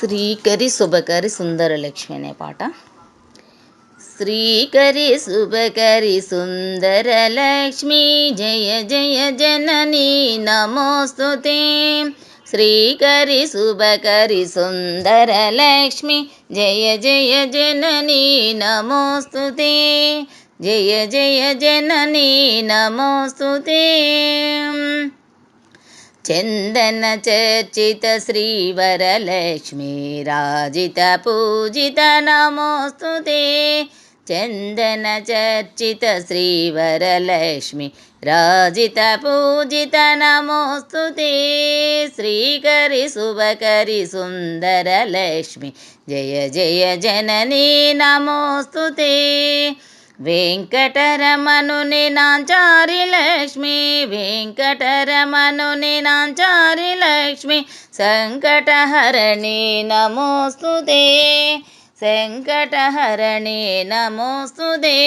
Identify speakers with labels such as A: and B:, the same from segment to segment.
A: శ్రీకరి శుభకరి సుందరలక్ష్మి అనే పాట. శ్రీకరి శుభకరి సుందరలక్ష్మి జయ జయ జనని నమోస్తుతే. శ్రీకరి శుభకరి సుందరలక్ష్మి జయ జయ జనని నమోస్తుతే. జయ జయ జనని నమోస్తుతే. చందన చర్చిత శ్రీవరలక్ష్మి రాజిత పూజిత నమోస్తుతే. చందన చర్చిత శ్రీవరలక్ష్మి రాజిత పూజిత నమోస్తుతే. శ్రీకరి శుభకరి సుందరలక్ష్మి జయ జయ జననీ నమోస్తుతే. వెంకటరమణుని నాంచారి లక్ష్మి వెంకటరమణుని నాంచారి లక్ష్మి సంకటహరణి నమోస్తుదే సంకటహరణి నమోస్తుదే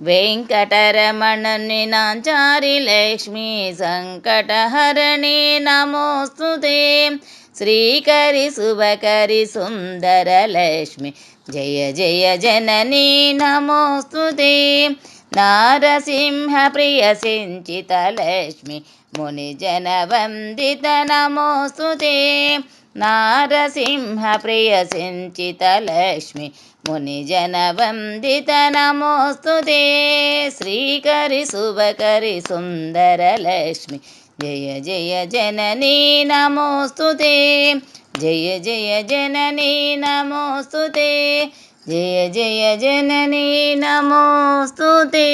A: వెంకటరమణుని నాంచారి లక్ష్మి సంకటహరణి నమోస్తుదే శ్రీకరి శుభకరి సుందరలక్ష్మి. జయ జయ జననీ నమోస్తుతే. నారసింహ ప్రియ సించిత లక్ష్మి ముని జన వందిత నమోస్తుతే. నారసింహ ప్రియ సించిత లక్ష్మి ముని జన వందిత నమోస్తుతే. శ్రీకరి శుభకరి సుందర లక్ష్మి జయ జయ జననీ నమోస్తుతే జయ జయ జననీ నమోస్తుతే జయ జయ జననీ నమోస్తుతే